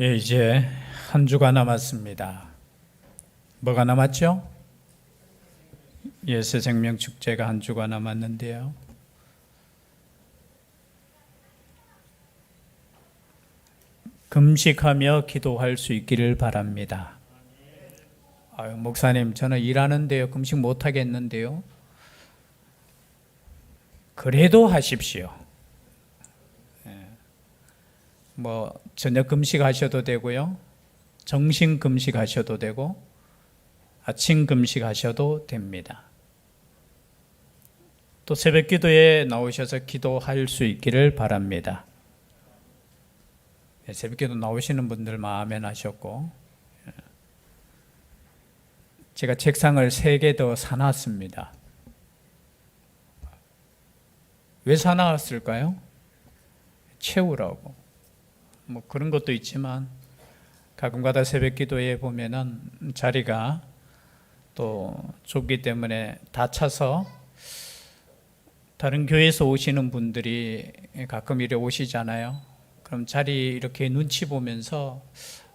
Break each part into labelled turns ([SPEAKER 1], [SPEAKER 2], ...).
[SPEAKER 1] 예, 이제 한 주가 남았습니다. 뭐가 남았죠? 예수 생명 축제가 한 주가 남았는데요. 금식하며 기도할 수 있기를 바랍니다. 아유, 목사님, 저는 일하는데요. 금식 못 하겠는데요. 그래도 하십시오. 뭐 저녁 금식하셔도 되고요. 정신 금식하셔도 되고 아침 금식하셔도 됩니다. 또 새벽 기도에 나오셔서 기도할 수 있기를 바랍니다. 예, 새벽 기도 나오시는 분들 마음에 나셨고 예. 제가 책상을 세 개 더 사놨습니다. 왜 사놨을까요? 채우라고. 뭐 그런 것도 있지만 가끔가다 새벽 기도에 보면은 자리가 또 좁기 때문에 다 차서 다른 교회에서 오시는 분들이 가끔 이래 오시잖아요. 그럼 자리 이렇게 눈치 보면서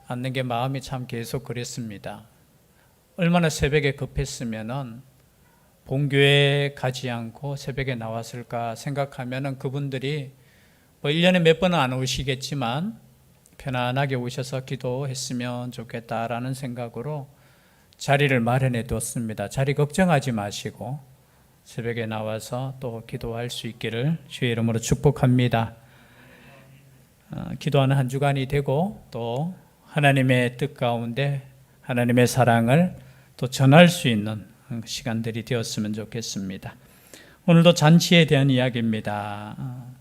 [SPEAKER 1] 앉는 게 마음이 참 계속 그랬습니다. 얼마나 새벽에 급했으면은 본교회 가지 않고 새벽에 나왔을까 생각하면은 그분들이 뭐 1년에 몇 번은 안 오시겠지만 편안하게 오셔서 기도했으면 좋겠다라는 생각으로 자리를 마련해 뒀습니다. 자리 걱정하지 마시고 새벽에 나와서 또 기도할 수 있기를 주의 이름으로 축복합니다. 어, 기도하는 한 주간이 되고 또 하나님의 뜻 가운데 하나님의 사랑을 또 전할 수 있는 시간들이 되었으면 좋겠습니다. 오늘도 잔치에 대한 이야기입니다.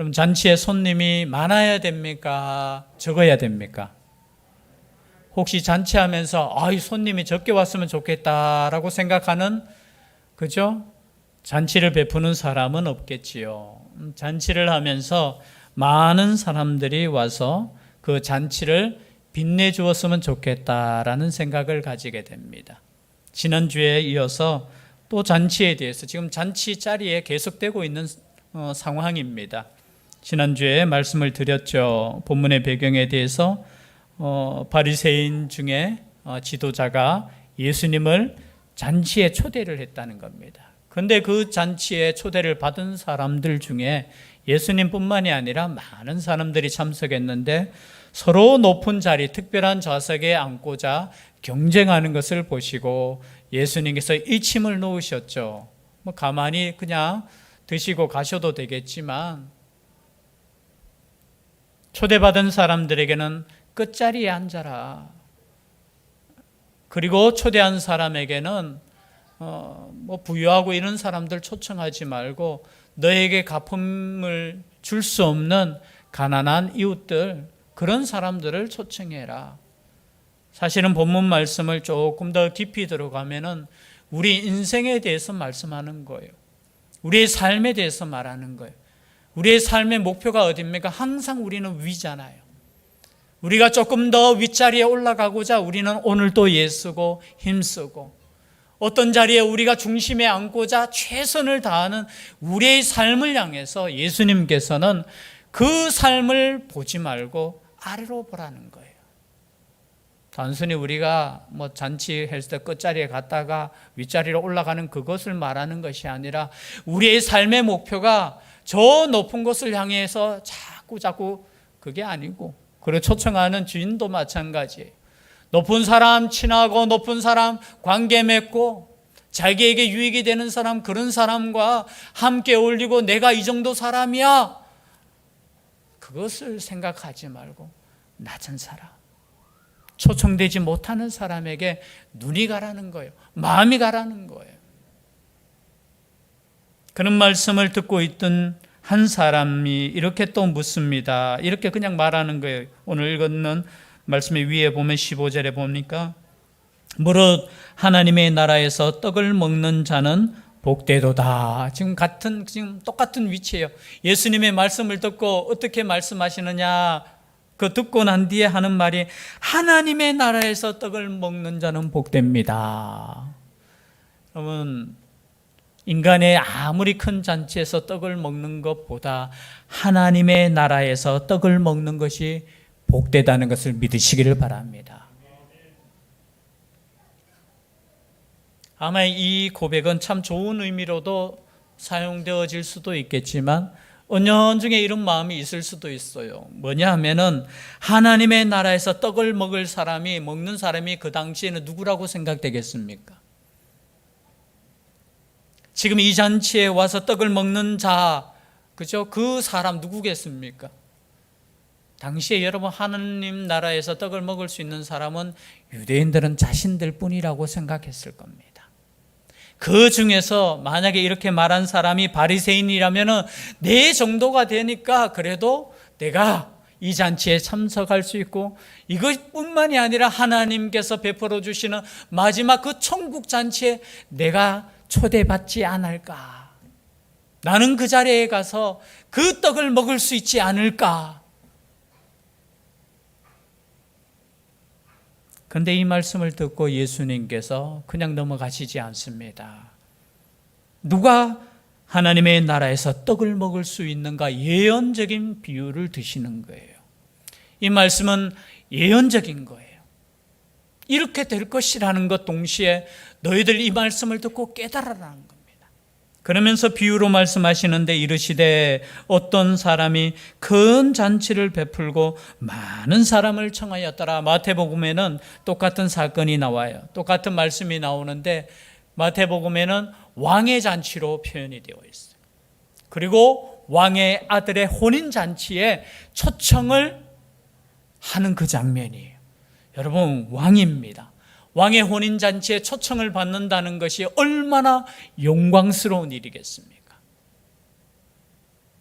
[SPEAKER 1] 어, 여러분 잔치에 손님이 많아야 됩니까? 적어야 됩니까? 혹시 잔치하면서 아이 손님이 적게 왔으면 좋겠다라고 생각하는 그죠? 잔치를 베푸는 사람은 없겠지요. 음, 잔치를 하면서 많은 사람들이 와서 그 잔치를 빛내 주었으면 좋겠다라는 생각을 가지게 됩니다. 지난주에 이어서 또 잔치에 대해서 지금 잔치 자리에 계속되고 있는 어, 상황입니다. 지난주에 말씀을 드렸죠. 본문의 배경에 대해서 어, 바리새인 중에 어, 지도자가 예수님을 잔치에 초대를 했다는 겁니다. 근데 그 잔치에 초대를 받은 사람들 중에 예수님뿐만이 아니라 많은 사람들이 참석했는데 서로 높은 자리, 특별한 좌석에 앉고자 경쟁하는 것을 보시고 예수님께서 일침을 놓으셨죠. 뭐 가만히 그냥 드시고 가셔도 되겠지만 초대받은 사람들에게는 끝자리에 앉아라. 그리고 초대한 사람에게는 어, 뭐 부유하고 이런 사람들 초청하지 말고 너에게 가품을 줄 수 없는 가난한 이웃들 그런 사람들을 초청해라. 사실은 본문 말씀을 조금 더 깊이 들어가면은 우리 인생에 대해서 말씀하는 거예요. 우리의 삶에 대해서 말하는 거예요. 우리의 삶의 목표가 어딥니까? 항상 우리는 위잖아요. 우리가 조금 더 윗자리에 올라가고자 우리는 오늘도 예쓰고 힘쓰고 어떤 자리에 우리가 중심에 앉고자 최선을 다하는 우리의 삶을 향해서 예수님께서는 그 삶을 보지 말고 아래로 보라는 거예요. 단순히 우리가 뭐 잔치 했을 때 끝자리에 갔다가 윗자리로 올라가는 그것을 말하는 것이 아니라 우리의 삶의 목표가 저 높은 곳을 향해서 자꾸 자꾸 그게 아니고 그리고 초청하는 주인도 마찬가지예요. 높은 사람 친하고 높은 사람 관계 맺고 자기에게 유익이 되는 사람 그런 사람과 함께 어울리고 내가 이 정도 사람이야 그것을 생각하지 말고 낮은 사람 초청되지 못하는 사람에게 눈이 가라는 거예요. 마음이 가라는 거예요. 그런 말씀을 듣고 있던 한 사람이 이렇게 또 묻습니다. 이렇게 그냥 말하는 거예요. 오늘 읽었는 말씀의 위에 보면 15절에 보니까 무릇 하나님의 나라에서 떡을 먹는 자는 복되도다. 지금 같은 지금 똑같은 위치예요. 예수님의 말씀을 듣고 어떻게 말씀하시느냐? 그 듣고 난 뒤에 하는 말이 하나님의 나라에서 떡을 먹는 자는 복됩니다. 여러분 인간의 아무리 큰 잔치에서 떡을 먹는 것보다 하나님의 나라에서 떡을 먹는 것이 복되다는 것을 믿으시기를 바랍니다. 아마 이 고백은 참 좋은 의미로도 사용되어질 수도 있겠지만 은연중에 이런 마음이 있을 수도 있어요. 뭐냐 하면은 하나님의 나라에서 떡을 먹을 사람이 먹는 사람이 그 당시에는 누구라고 생각되겠습니까? 지금 이 잔치에 와서 떡을 먹는 자, 그죠? 그 사람 누구겠습니까? 당시에 여러분 하나님 나라에서 떡을 먹을 수 있는 사람은 유대인들은 자신들 뿐이라고 생각했을 겁니다. 그 중에서 만약에 이렇게 말한 사람이 바리새인이라면은 내 정도가 되니까 그래도 내가 이 잔치에 참석할 수 있고 이것뿐만이 아니라 하나님께서 베풀어 주시는 마지막 그 천국 잔치에 내가 초대받지 않을까? 나는 그 자리에 가서 그 떡을 먹을 수 있지 않을까? 근데 이 말씀을 듣고 예수님께서 그냥 넘어가시지 않습니다. 누가 하나님의 나라에서 떡을 먹을 수 있는가 예언적인 비유를 드시는 거예요. 이 말씀은 예언적인 거예요. 이렇게 될 것이라는 것 동시에 너희들 이 말씀을 듣고 깨달아라는 겁니다. 그러면서 비유로 말씀하시는데 이르시되 어떤 사람이 큰 잔치를 베풀고 많은 사람을 청하였더라. 마태복음에는 똑같은 사건이 나와요. 똑같은 말씀이 나오는데 마태복음에는 왕의 잔치로 표현이 되어 있어요. 그리고 왕의 아들의 혼인 잔치에 초청을 하는 그 장면이에요. 여러분 왕입니다. 왕의 혼인 잔치에 초청을 받는다는 것이 얼마나 영광스러운 일이겠습니까?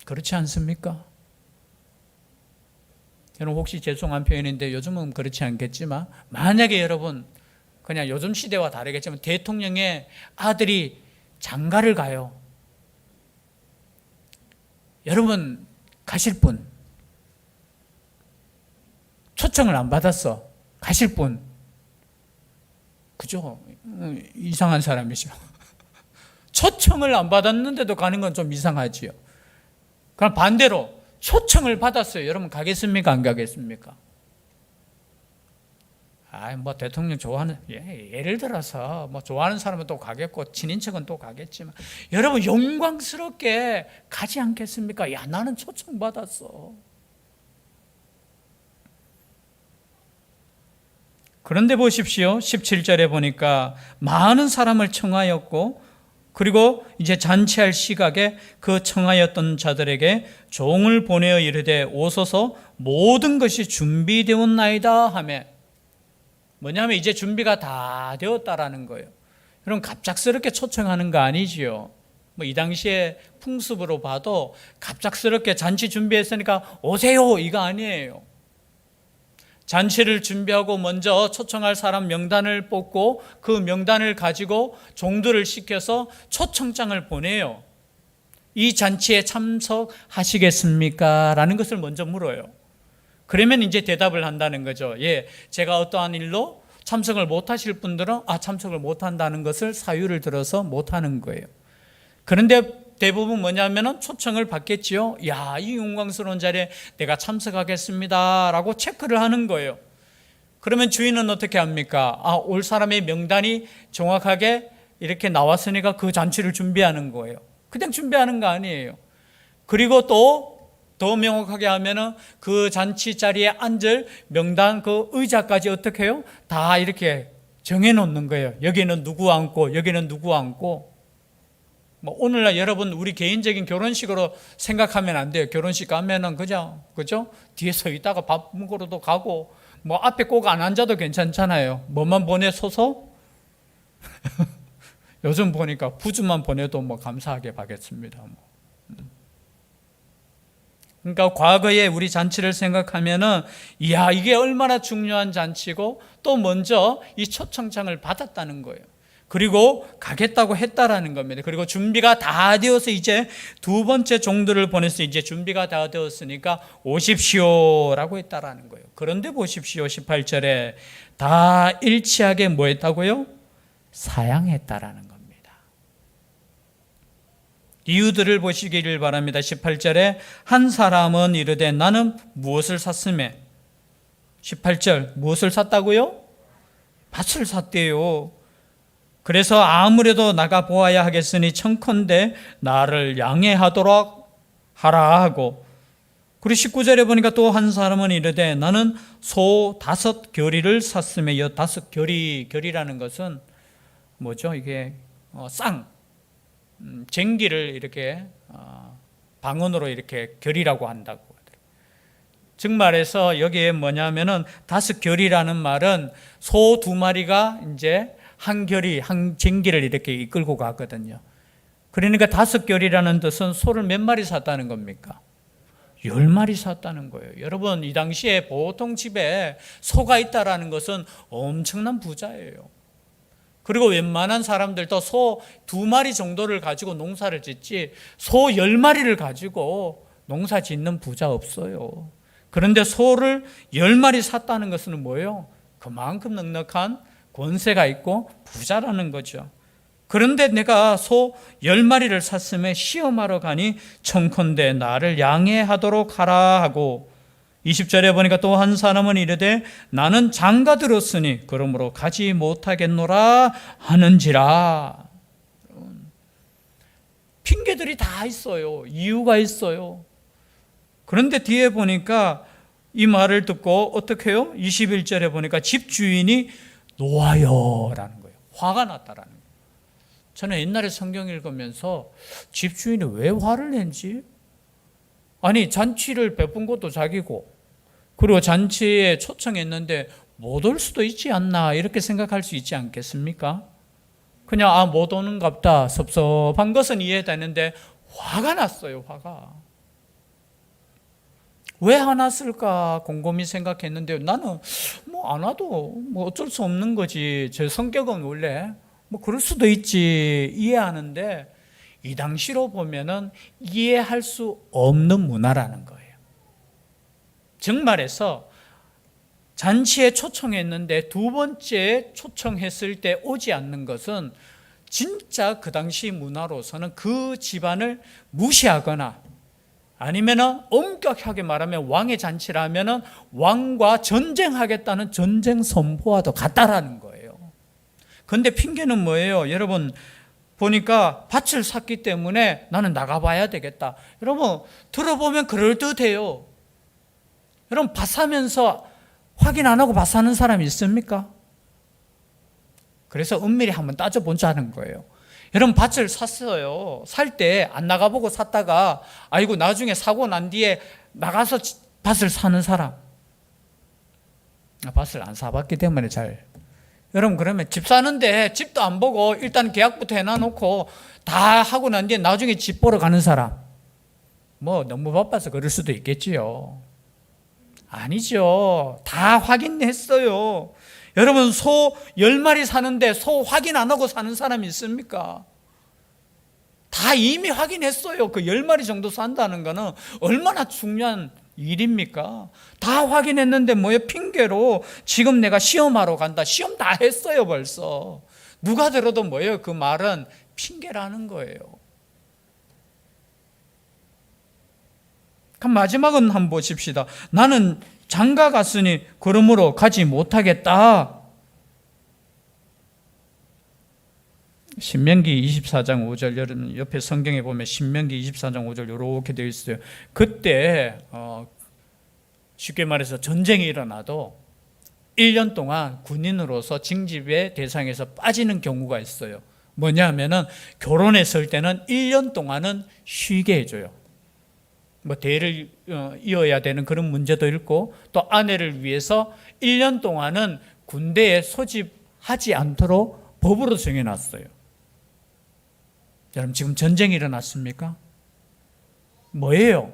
[SPEAKER 1] 그렇지 않습니까? 여러분 혹시 죄송한 표현인데 요즘은 그렇지 않겠지만 만약에 여러분 그냥 요즘 시대와 다르겠지만 대통령의 아들이 장가를 가요. 여러분 가실 분 초청을 안 받았어. 가실 분 그죠? 음, 이상한 사람이죠. 초청을 안 받았는데도 가는 건 좀 이상하지요. 그럼 반대로 초청을 받았어요. 여러분 가겠습니까? 안 가겠습니까? 아, 뭐 대통령 좋아하는 예, 예를 들어서 뭐 좋아하는 사람은 또 가겠고 친인척은 또 가겠지만 여러분 영광스럽게 가지 않겠습니까? 야, 나는 초청 받았어. 그런데 보십시오. 17절에 보니까 많은 사람을 청하였고 그리고 이제 잔치할 시각에 그 청하였던 자들에게 종을 보내어 이르되 오소서 모든 것이 준비되었나이다 하매 뭐냐면 이제 준비가 다 되었다라는 거예요. 여러분 갑작스럽게 초청하는 거 아니지요. 뭐 이 당시에 풍습으로 봐도 갑작스럽게 잔치 준비했으니까 오세요 이거 아니에요. 잔치를 준비하고 먼저 초청할 사람 명단을 뽑고 그 명단을 가지고 종들을 시켜서 초청장을 보내요. 이 잔치에 참석하시겠습니까? 라는 것을 먼저 물어요. 그러면 이제 대답을 한다는 거죠. 예, 제가 어떠한 일로 참석을 못 하실 분들은 아, 참석을 못 한다는 것을 사유를 들어서 못 하는 거예요. 그런데 대부분 뭐냐면은 초청을 받겠지요. 야, 이 영광스러운 자리에 내가 참석하겠습니다. 라고 체크를 하는 거예요. 그러면 주인은 어떻게 합니까? 아, 올 사람의 명단이 정확하게 이렇게 나왔으니까 그 잔치를 준비하는 거예요. 그냥 준비하는 거 아니에요. 그리고 또 더 명확하게 하면은 그 잔치 자리에 앉을 명단 그 의자까지 어떻게 해요? 다 이렇게 정해 놓는 거예요. 여기는 누구 앉고, 여기는 누구 앉고. 뭐 오늘날 여러분 우리 개인적인 결혼식으로 생각하면 안 돼요. 결혼식 가면은 그죠? 그죠? 뒤에 서 있다가 밥 먹으러도 가고 뭐 앞에 꼭 안 앉아도 괜찮잖아요. 뭐만 보내소서? 요즘 보니까 부주만 보내도 뭐 감사하게 받겠습니다. 뭐. 그러니까 과거에 우리 잔치를 생각하면은 이야 이게 얼마나 중요한 잔치고 또 먼저 이 초청장을 받았다는 거예요. 그리고 가겠다고 했다라는 겁니다. 그리고 준비가 다 되어서 이제 두 번째 종들을 보내서 이제 준비가 다 되었으니까 오십시오라고 했다라는 거예요. 그런데 보십시오. 18절에 다 일치하게 뭐 했다고요? 사양했다라는 겁니다. 이유들을 보시기를 바랍니다. 18절에 한 사람은 이르되 나는 무엇을 샀음에 18절 무엇을 샀다고요? 밭을 샀대요. 그래서 아무래도 나가 보아야 하겠으니 청컨대 나를 양해하도록 하라 하고 그리고 19절에 보니까 또 한 사람은 이르되 나는 소 다섯 결이를 샀으며 이 다섯 결이 결이라는 것은 뭐죠? 이게 어, 쌍 음, 쟁기를 이렇게 어, 방언으로 이렇게 결이라고 한다고. 즉 말해서 여기에 뭐냐면은 다섯 결이라는 말은 소 두 마리가 이제 한 결이 한 쟁기를 이렇게 이끌고 가거든요. 그러니까 다섯 결이라는 뜻은 소를 몇 마리 샀다는 겁니까? 열 마리 샀다는 거예요. 여러분 이 당시에 보통 집에 소가 있다라는 것은 엄청난 부자예요. 그리고 웬만한 사람들도 소 두 마리 정도를 가지고 농사를 짓지 소 열 마리를 가지고 농사 짓는 부자 없어요. 그런데 소를 열 마리 샀다는 것은 뭐예요? 그만큼 넉넉한 권세가 있고 부자라는 거죠. 그런데 내가 소 열 마리를 샀음에 시험하러 가니 청컨대 나를 양해하도록 하라 하고 20절에 보니까 또 한 사람은 이르되 나는 장가 들었으니 그러므로 가지 못하겠노라 하는지라 핑계들이 다 있어요. 이유가 있어요. 그런데 뒤에 보니까 이 말을 듣고 어떻게 해요? 21절에 보니까 집주인이 노하여라는 거예요. 화가 났다라는 거예요. 저는 옛날에 성경 읽으면서 집주인이 왜 화를 낸지? 아니, 잔치를 베푼 것도 자기고, 그리고 잔치에 초청했는데 못 올 수도 있지 않나, 이렇게 생각할 수 있지 않겠습니까? 그냥, 아, 못 오는갑다. 섭섭한 것은 이해되는데, 화가 났어요, 화가. 왜 화났을까 곰곰이 생각했는데 나는 뭐 안 와도 뭐 어쩔 수 없는 거지. 제 성격은 원래 뭐 그럴 수도 있지 이해하는데 이 당시로 보면은 이해할 수 없는 문화라는 거예요. 정말해서 잔치에 초청했는데 두 번째 초청했을 때 오지 않는 것은 진짜 그 당시 문화로서는 그 집안을 무시하거나 아니면은 엄격하게 말하면 왕의 잔치라면은 왕과 전쟁하겠다는 전쟁 선포와도 같다라는 거예요. 근데 핑계는 뭐예요? 여러분 보니까 밭을 샀기 때문에 나는 나가봐야 되겠다. 여러분 들어보면 그럴 듯해요. 여러분 밭 사면서 확인 안 하고 밭 사는 사람 있습니까? 그래서 은밀히 한번 따져보자는 거예요. 여러분 밭을 샀어요. 살 때 안 나가보고 샀다가 아이고 나중에 사고 난 뒤에 나가서 밭을 사는 사람. 아, 밭을 안 사봤기 때문에 잘. 여러분 그러면 집 사는데 집도 안 보고 일단 계약부터 해놔놓고 다 하고 난 뒤에 나중에 집 보러 가는 사람. 뭐 너무 바빠서 그럴 수도 있겠지요. 아니죠. 다 확인했어요. 여러분 소 10마리 사는데 소 확인 안 하고 사는 사람이 있습니까? 다 이미 확인했어요. 그 10마리 정도 산다는 거는 얼마나 중요한 일입니까? 다 확인했는데 뭐예요? 핑계로 지금 내가 시험하러 간다. 시험 다 했어요, 벌써. 누가 들어도 뭐예요? 그 말은 핑계라는 거예요. 그럼 마지막은 한번 보십시다. 나는 장가 갔으니 그러므로 가지 못하겠다. 신명기 24장 5절 여러분 옆에 성경에 보면 신명기 24장 5절 이렇게 되어 있어요. 그때 어, 쉽게 말해서 전쟁이 일어나도 1년 동안 군인으로서 징집의 대상에서 빠지는 경우가 있어요. 뭐냐면은 결혼했을 때는 1년 동안은 쉬게 해줘요. 뭐 대를 어, 이어야 되는 그런 문제도 있고 또 아내를 위해서 1년 동안은 군대에 소집하지 않도록 법으로 정해놨어요. 여러분 지금 전쟁이 일어났습니까? 뭐예요?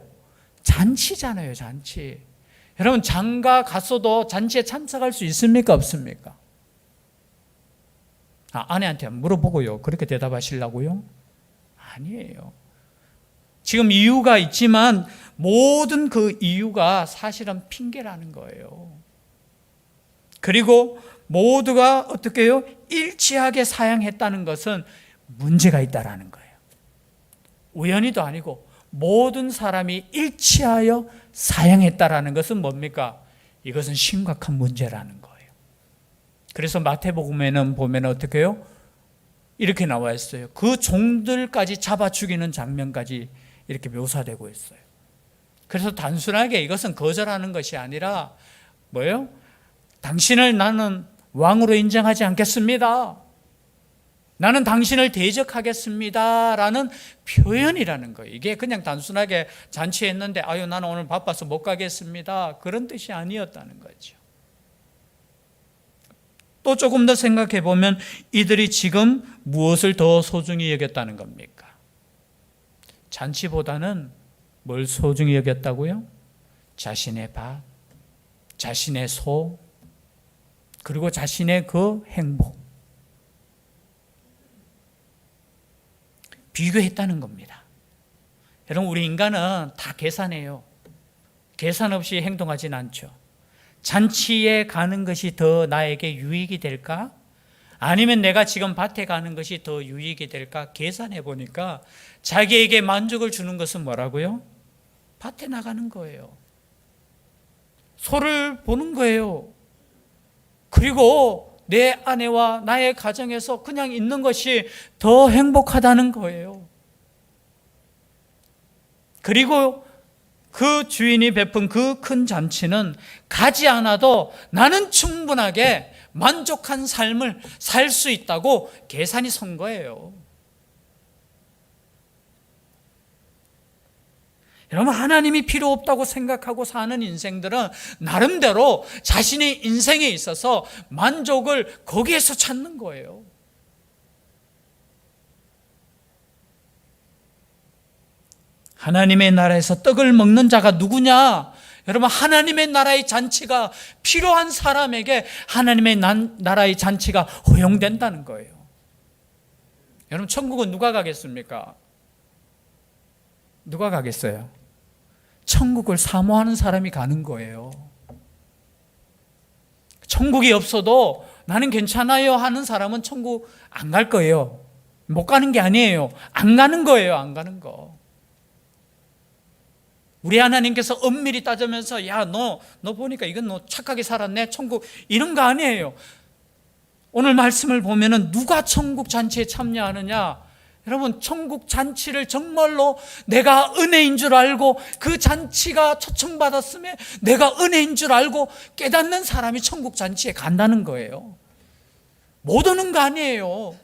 [SPEAKER 1] 잔치잖아요, 잔치. 여러분 장가 갔어도 잔치에 참석할 수 있습니까, 없습니까? 아, 아내한테 물어보고요. 그렇게 대답하시려고요? 아니에요. 지금 이유가 있지만 모든 그 이유가 사실은 핑계라는 거예요. 그리고 모두가 어떻게 해요? 일치하게 사양했다는 것은 문제가 있다라는 거예요. 우연히도 아니고 모든 사람이 일치하여 사양했다라는 것은 뭡니까? 이것은 심각한 문제라는 거예요. 그래서 마태복음에는 보면 어떻게 해요? 이렇게 나와 있어요. 그 종들까지 잡아 죽이는 장면까지 이렇게 묘사되고 있어요. 그래서 단순하게 이것은 거절하는 것이 아니라 뭐예요? 당신을 나는 왕으로 인정하지 않겠습니다. 나는 당신을 대적하겠습니다. 라는 표현이라는 거예요. 이게 그냥 단순하게 잔치했는데, 아유, 나는 오늘 바빠서 못 가겠습니다. 그런 뜻이 아니었다는 거죠. 또 조금 더 생각해 보면 이들이 지금 무엇을 더 소중히 여겼다는 겁니까? 잔치보다는 뭘 소중히 여겼다고요? 자신의 밥, 자신의 소, 그리고 자신의 그 행복. 비교했다는 겁니다. 여러분, 우리 인간은 다 계산해요. 계산 없이 행동하진 않죠. 잔치에 가는 것이 더 나에게 유익이 될까? 아니면 내가 지금 밭에 가는 것이 더 유익이 될까? 계산해 보니까 자기에게 만족을 주는 것은 뭐라고요? 밭에 나가는 거예요. 소를 보는 거예요. 그리고 내 아내와 나의 가정에서 그냥 있는 것이 더 행복하다는 거예요. 그리고 그 주인이 베푼 그 큰 잔치는 가지 않아도 나는 충분하게 만족한 삶을 살 수 있다고 계산이 선 거예요. 여러분, 하나님이 필요 없다고 생각하고 사는 인생들은 나름대로 자신의 인생에 있어서 만족을 거기에서 찾는 거예요. 하나님의 나라에서 떡을 먹는 자가 누구냐? 여러분, 하나님의 나라의 잔치가 필요한 사람에게 하나님의 나라의 잔치가 허용된다는 거예요. 여러분, 천국은 누가 가겠습니까? 누가 가겠어요? 천국을 사모하는 사람이 가는 거예요. 천국이 없어도 나는 괜찮아요 하는 사람은 천국 안 갈 거예요. 못 가는 게 아니에요. 안 가는 거예요. 안 가는 거. 우리 하나님께서 엄밀히 따지면서 야, 너, 너 보니까 이건 너 착하게 살았네. 천국 이런 거 아니에요. 오늘 말씀을 보면은 누가 천국 잔치에 참여하느냐? 여러분, 천국 잔치를 정말로 내가 은혜인 줄 알고 그 잔치가 초청받았음에 내가 은혜인 줄 알고 깨닫는 사람이 천국 잔치에 간다는 거예요. 못 오는 거 아니에요.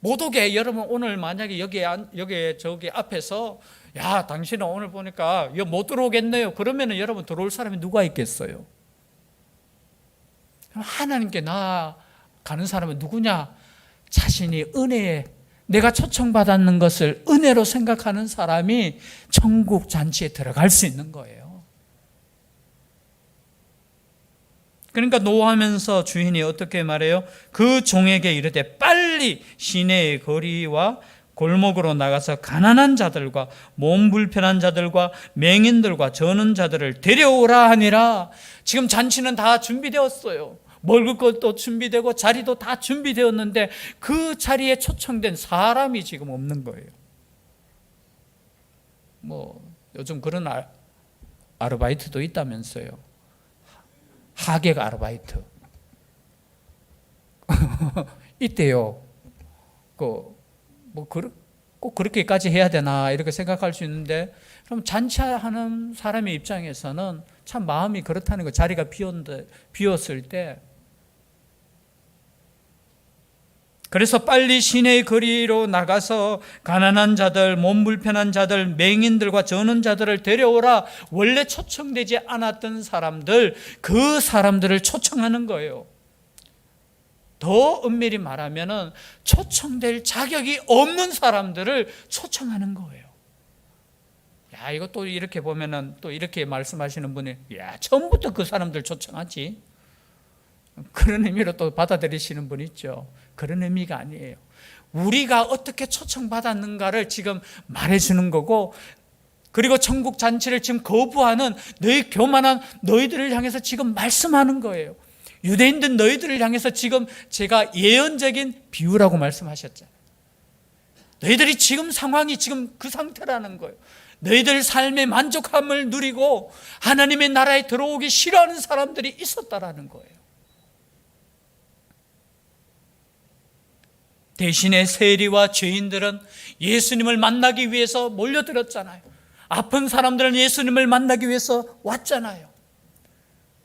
[SPEAKER 1] 못 오게 여러분 오늘 만약에 여기 여기 저기 앞에서 야 당신은 오늘 보니까 여기 못 들어오겠네요. 그러면은 여러분 들어올 사람이 누가 있겠어요? 하나님께 나 가는 사람은 누구냐? 자신이 은혜에 내가 초청받았는 것을 은혜로 생각하는 사람이 천국 잔치에 들어갈 수 있는 거예요. 그러니까 노하면서 주인이 어떻게 말해요? 그 종에게 이르되 빨리 시내의 거리와 골목으로 나가서 가난한 자들과 몸 불편한 자들과 맹인들과 저는 자들을 데려오라 하니라. 지금 잔치는 다 준비되었어요. 먹을 것도 준비되고 자리도 다 준비되었는데 그 자리에 초청된 사람이 지금 없는 거예요. 뭐 요즘 그런 아, 아르바이트도 있다면서요. 하객 아르바이트. 있대요. 그 뭐꼭 그렇게까지 해야 되나 이렇게 생각할 수 있는데 그럼 잔치하는 사람의 입장에서는 참 마음이 그렇다는 거 자리가 비었을 때 그래서 빨리 시내의 거리로 나가서 가난한 자들, 몸 불편한 자들, 맹인들과 저는 자들을 데려오라. 원래 초청되지 않았던 사람들, 그 사람들을 초청하는 거예요. 더 엄밀히 말하면은 초청될 자격이 없는 사람들을 초청하는 거예요. 야, 이거 또 이렇게 보면은 또 이렇게 말씀하시는 분이, 야, 처음부터 그 사람들 초청하지. 그런 의미로 또 받아들이시는 분 있죠. 그런 의미가 아니에요. 우리가 어떻게 초청받았는가를 지금 말해주는 거고, 그리고 천국 잔치를 지금 거부하는 너희 교만한 너희들을 향해서 지금 말씀하는 거예요. 유대인들 너희들을 향해서 지금 제가 예언적인 비유라고 말씀하셨잖아요. 너희들이 지금 상황이 지금 그 상태라는 거예요. 너희들 삶의 만족함을 누리고 하나님의 나라에 들어오기 싫어하는 사람들이 있었다라는 거예요. 대신에 세리와 죄인들은 예수님을 만나기 위해서 몰려들었잖아요. 아픈 사람들은 예수님을 만나기 위해서 왔잖아요.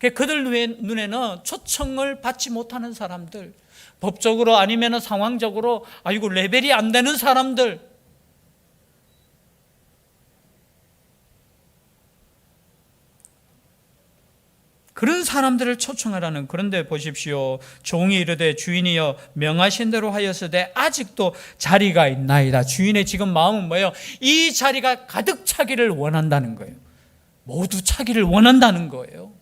[SPEAKER 1] 그들 눈에는 초청을 받지 못하는 사람들, 법적으로 아니면 상황적으로 아이고 레벨이 안 되는 사람들, 그런 사람들을 초청하라는 그런데 보십시오. 종이 이르되 주인이여 명하신 대로 하였으되 아직도 자리가 있나이다. 주인의 지금 마음은 뭐예요? 이 자리가 가득 차기를 원한다는 거예요. 모두 차기를 원한다는 거예요.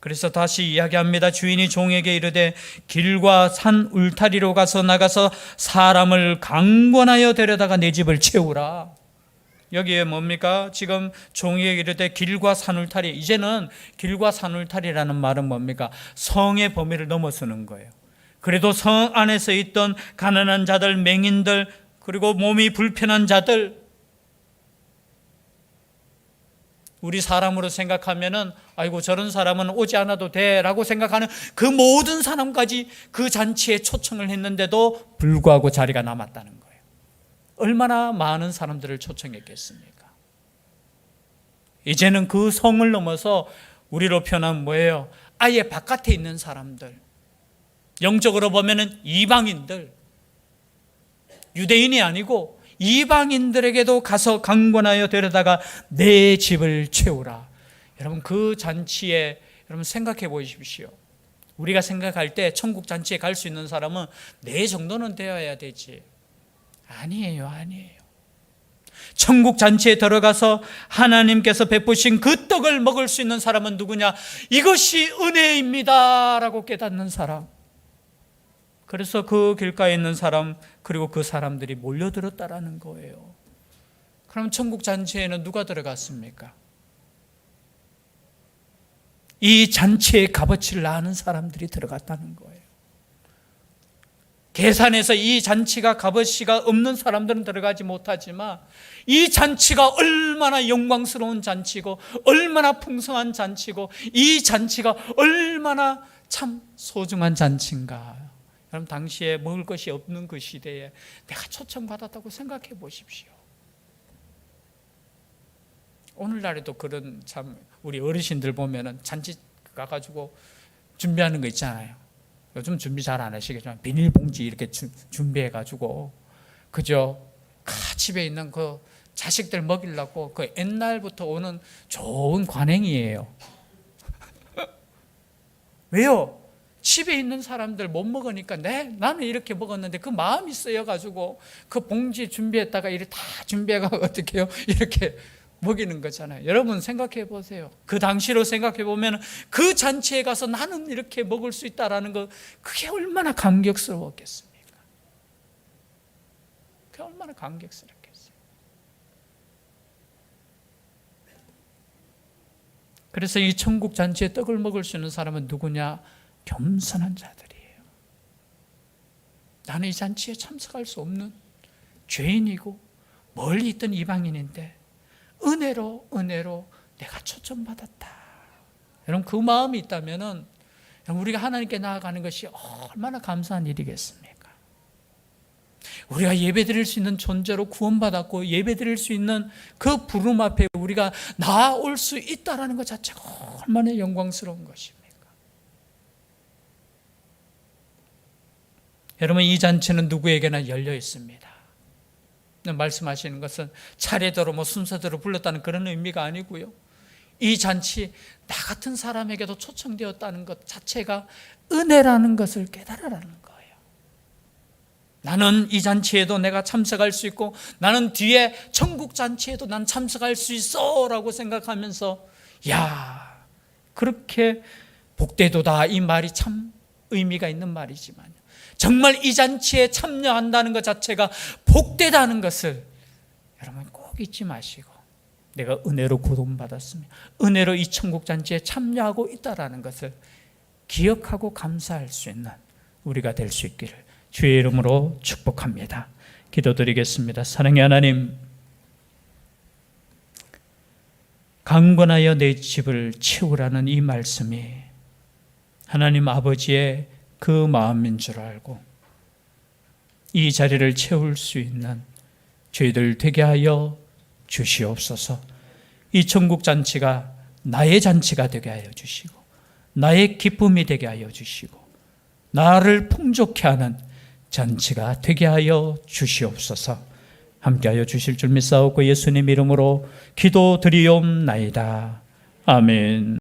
[SPEAKER 1] 그래서 다시 이야기합니다. 주인이 종에게 이르되 길과 산 울타리로 가서 나가서 사람을 강권하여 데려다가 내 집을 채우라. 여기에 뭡니까? 지금 종이에게 이르되 길과 산 울타리. 이제는 길과 산 울타리라는 말은 뭡니까? 성의 범위를 넘어서는 거예요. 그래도 성 안에서 있던 가난한 자들, 맹인들, 그리고 몸이 불편한 자들, 우리 사람으로 생각하면은 아이고 저런 사람은 오지 않아도 돼라고 생각하는 그 모든 사람까지 그 잔치에 초청을 했는데도 불구하고 자리가 남았다는 거예요. 얼마나 많은 사람들을 초청했겠습니까? 이제는 그 성을 넘어서 우리로 표현하면 뭐예요? 아예 바깥에 있는 사람들. 영적으로 보면은 이방인들. 유대인이 아니고 이방인들에게도 가서 강권하여 데려다가 내 집을 채우라. 여러분 그 잔치에 여러분 생각해 보십시오. 우리가 생각할 때 천국 잔치에 갈 수 있는 사람은 내 정도는 되어야 되지. 아니에요, 아니에요. 천국 잔치에 들어가서 하나님께서 베푸신 그 떡을 먹을 수 있는 사람은 누구냐? 이것이 은혜입니다. 라고 깨닫는 사람. 그래서 그 길가에 있는 사람, 그리고 그 사람들이 몰려들었다라는 거예요. 그럼 천국 잔치에는 누가 들어갔습니까? 이 잔치의 값어치를 아는 사람들이 들어갔다는 거예요. 계산해서 이 잔치가 값어치가 없는 사람들은 들어가지 못하지만 이 잔치가 얼마나 영광스러운 잔치고 얼마나 풍성한 잔치고 이 잔치가 얼마나 참 소중한 잔치인가. 여러분 당시에 먹을 것이 없는 그 시대에 내가 초청받았다고 생각해 보십시오. 오늘날에도 그런 참 우리 어르신들 보면은 잔치 가가지고 준비하는 거 있잖아요. 요즘 준비 잘 안 하시겠지만 비닐봉지 이렇게 주, 준비해가지고 그죠? 가 집에 있는 그 자식들 먹이려고 그 옛날부터 오는 좋은 관행이에요. 왜요? 집에 있는 사람들 못 먹으니까 네 나는 이렇게 먹었는데 그 마음이 쓰여 가지고 그 봉지 준비했다가 이렇게 다 준비해가 어떻게 해요? 이렇게 먹이는 거잖아요. 여러분 생각해 보세요. 그 당시로 생각해 보면 그 잔치에 가서 나는 이렇게 먹을 수 있다라는 거 그게 얼마나 감격스러웠겠습니까? 그게 얼마나 감격스럽겠어요. 그래서 이 천국 잔치에 떡을 먹을 수 있는 사람은 누구냐? 겸손한 자들이에요. 나는 이 잔치에 참석할 수 없는 죄인이고 멀리 있던 이방인인데 은혜로 은혜로 내가 초청받았다. 여러분 그 마음이 있다면은 우리가 하나님께 나아가는 것이 얼마나 감사한 일이겠습니까? 우리가 예배드릴 수 있는 존재로 구원받았고 예배드릴 수 있는 그 부름 앞에 우리가 나올 수 있다라는 것 자체가 얼마나 영광스러운 것입니까? 여러분 이 잔치는 누구에게나 열려 있습니다. 말씀하시는 것은 차례대로 뭐 순서대로 불렀다는 그런 의미가 아니고요. 이 잔치 나 같은 사람에게도 초청되었다는 것 자체가 은혜라는 것을 깨달으라는 거예요. 나는 이 잔치에도 내가 참석할 수 있고 나는 뒤에 천국 잔치에도 난 참석할 수 있어라고 생각하면서 야 그렇게 복되도다 이 말이 참 의미가 있는 말이지만 정말 이 잔치에 참여한다는 것 자체가 복되다는 것을 여러분 꼭 잊지 마시고 내가 은혜로 구원받았으며 은혜로 이 천국 잔치에 참여하고 있다라는 것을 기억하고 감사할 수 있는 우리가 될 수 있기를 주의 이름으로 축복합니다. 기도드리겠습니다. 사랑의 하나님, 강건하여 내 집을 채우라는 이 말씀이 하나님 아버지의 그 마음인 줄 알고 이 자리를 채울 수 있는 저희들 되게 하여 주시옵소서. 이 천국 잔치가 나의 잔치가 되게 하여 주시고 나의 기쁨이 되게 하여 주시고 나를 풍족케 하는 잔치가 되게 하여 주시옵소서. 함께하여 주실 줄 믿사옵고 예수님 이름으로 기도드리옵나이다. 아멘.